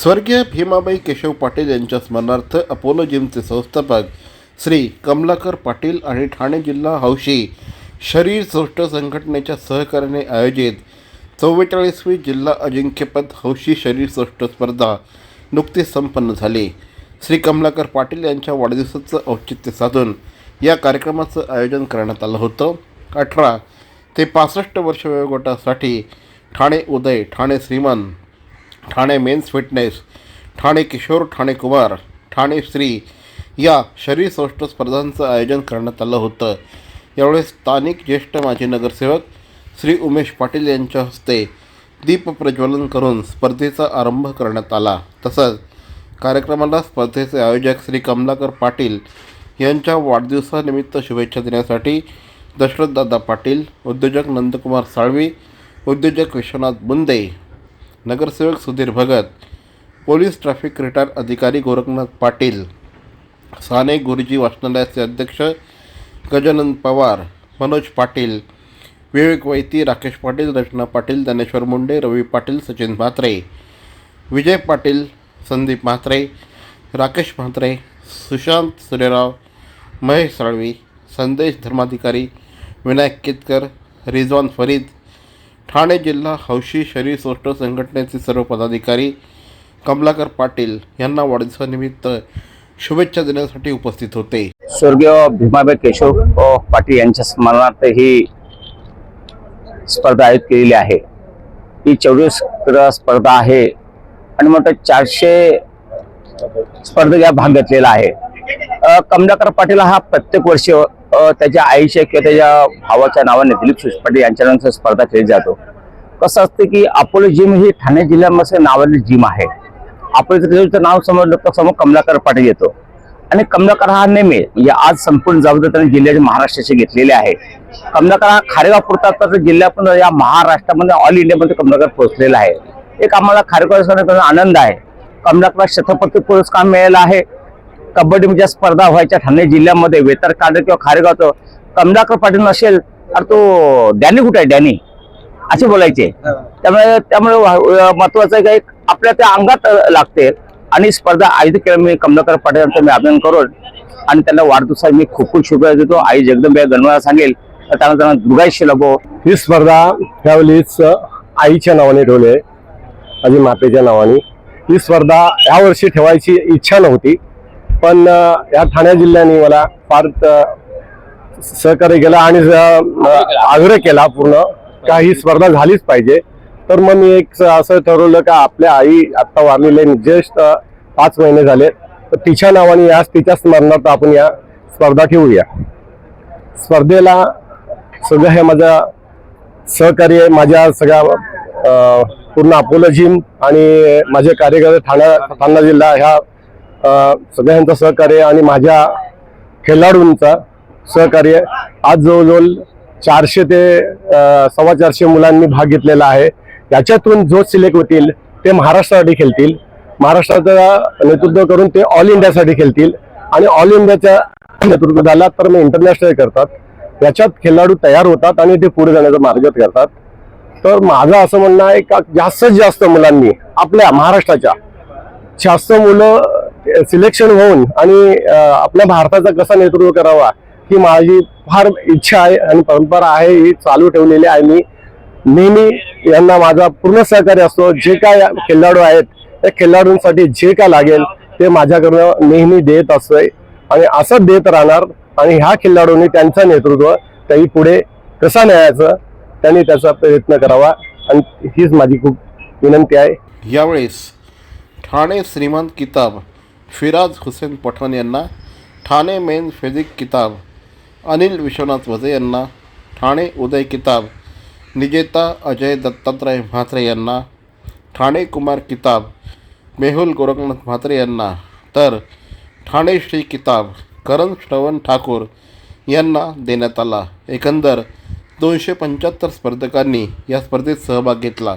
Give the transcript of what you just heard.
स्वर्गीय भीमाबाई केशव पाटील यांच्या स्मरणार्थ अपोलो जिमचे संस्थापक श्री कमलाकर पाटील आणि ठाणे जिल्हा हौशी शरीर सौष्ठ संघटनेच्या सहकार्याने आयोजित चव्वेचाळीसवी जिल्हा अजिंक्यपद हौशी शरीर सौष्ठ स्पर्धा नुकतीच संपन्न झाली. श्री कमलाकर पाटील यांच्या वाढदिवसाचं औचित्य साधून या कार्यक्रमाचं आयोजन करण्यात आलं होतं. अठरा ते पासष्ट वर्ष वयोगटासाठी ठाणे उदय ठाणे श्रीमान ठाणे मेन्स फिटनेस ठाणे किशोर ठाणे कुमार ठाणे श्री या शरीर सौष्ठ स्पर्धांचं आयोजन करण्यात आलं होतं. यावेळी स्थानिक ज्येष्ठ माजी नगरसेवक श्री उमेश पाटील यांच्या हस्ते दीप प्रज्वलन करून स्पर्धेचा आरंभ करण्यात आला. तसंच कार्यक्रमाला स्पर्धेचे आयोजक श्री कमलाकर पाटील यांच्या वाढदिवसानिमित्त शुभेच्छा देण्यासाठी दशरथदादा पाटील उद्योजक नंदकुमार साळवी उद्योजक विश्वनाथ बुंदे नगरसेवक Sudhir Bhagat police traffic retire अधिकारी गोरखनाथ पाटील साने गुरुजी वाचनालयाचे अध्यक्ष गजानन पवार मनोज पाटील विवेक वैती राकेश पाटील रचना पाटील ज्ञानेश्वर मुंडे रवी पाटील सचिन म्हात्रे विजय पाटील संदीप म्हात्रे राकेश म्हात्रे सुशांत सूर्यराव महेश साळवी संदेश धर्माधिकारी विनायक केतकर रिजवान फरीद ठाणे जिल्हा हौशी शरीर सौष्ठ संघटनेचे सर्व पदाधिकारी कमलाकर पाटील यांना वाढदिवसानिमित्त शुभेच्छा देण्यासाठी उपस्थित होते. स्वर्गीय भीमाबाई केशव पाटील यांच्या स्मरणार्थ ही स्पर्धा आयोजित केलेली आहे. ही चौवीस स्पर्धा आहे आणि मोठं चारशे स्पर्धेत या भाग घेतलेला आहे. कमलाकर पाटील हा प्रत्येक वर्षी त्याच्या आईच्या किंवा त्याच्या भावाच्या नावाने दिलीप सुश यांच्या नावाने स्पर्धा केली जातो. कसं असतं की अपोलो जिम ही ठाणे जिल्ह्यामध्ये नावाने जिम आहे. अपोलोचं नाव समजलं तर समोर कमलाकर पाटील येतो. आणि कमलाकर हा नेहमी म्हणजे आज संपूर्ण जबाबदारी त्यांनी जिल्ह्याच्या महाराष्ट्राशी घेतलेली आहे. कमलाकर हा खारेगाव पुरता तर जिल्ह्यातून या महाराष्ट्रामध्ये ऑल इंडियामध्ये कमलाकर पोहोचलेला आहे. एक आम्हाला खारेगाव आनंद आहे. कमलाकरला शतपथी पुरस्कार मिळाला आहे. कबड्डीच्या स्पर्धा व्हायच्या ठाणे जिल्ह्यामध्ये वेतर कांड किंवा खारेगावचं कमलाकर पाटील नसेल तर तो डॅनी कुठे आहे? डॅनी. असे बोलायचे. त्यामुळे त्यामुळे महत्वाचं आहे की आपल्या त्या अंगात लागते आणि स्पर्धा आयोजित केल्या मी कमलाकर पाटील यांचं मी अभिनंदन करून आणि त्यांना वाढदिवसाला मी खूप खूप शुभेच्छा देतो. आई जगदंबे गणवाला सांगेल. तर त्यांना त्यांना दुर्गाशी लगो. ही स्पर्धा त्यावेळीच आईच्या नावाने ठेवली आहे. माझी मातेच्या नावाने. ही स्पर्धा यावर्षी ठेवायची इच्छा नव्हती. पण या ठाणे जिल्ह्याने मला फार सहकार्य केलं आणि आग्रह केला पूर्ण. का ही स्पर्धा झालीच पाहिजे. तर मग मी एक असं ठरवलं का आपल्या आई आत्ता वारलेले ज्येष्ठ पाच महिने झाले. तर तिच्या नावाने या तिच्या स्मरणार्थ आपण या स्पर्धा ठेवूया. स्पर्धेला सगळं हे माझं सहकार्य माझ्या सगळ्या पूर्ण अपोलो जिम आणि माझे कार्यकर्ते ठाणा ठाणा जिल्हा ह्या सगळ्यांचं सहकार्य आणि माझ्या खेळाडूंचा सहकार्य. आज जवळजवळ चारशे ते सव्वा चारशे मुलांनी भाग घेतलेला आहे. याच्यातून जो सिलेक्ट होतील ते महाराष्ट्रासाठी खेळतील. महाराष्ट्राचं नेतृत्व करून ते ऑल इंडियासाठी खेळतील. आणि ऑल इंडियाच्या नेतृत्व झाला तर मग इंटरनॅशनल करतात. याच्यात खेळाडू तयार होतात आणि ते पुढे जाण्याचा मार्ग करतात. तर माझं असं म्हणणं आहे का जास्तीत जास्त मुलांनी आपल्या महाराष्ट्राच्या जास्त मुलं सिलेक्शन होऊन आणि आपल्या भारताचा कसा नेतृत्व करावा ही माझी फार इच्छा आहे आणि परंपरा आहे ही चालू ठेवलेली आहे मी. नेहमी यांना माझा पूर्ण सहकार्य असतो. जे काय खेळाडू आहेत त्या खेळाडूंसाठी जे काय लागेल ते माझ्याकडनं नेहमी देत असतोय. आणि असं देत राहणार आणि ह्या खेळाडूंनी त्यांचं नेतृत्व काही पुढे कसा न्यायचं त्यांनी त्याचा प्रयत्न करावा. आणि हीच माझी खूप विनंती आहे. यावेळेस ठाणे श्रीमंत किताब फिराज हुसेन पठाण यांना ठाणे मेन फिजिक किताब अनिल विश्वनाथ वजे यांना ठाणे उदय किताब निजेता अजय दत्तात्रय म्हात्रे यांना ठाणे कुमार किताब मेहुल गोरखनाथ म्हात्रे यांना तर ठाणे श्री किताब करण श्रवण ठाकूर यांना देण्यात आला. एकंदर दोनशे पंच्याहत्तर स्पर्धकांनी या स्पर्धेत सहभाग घेतला.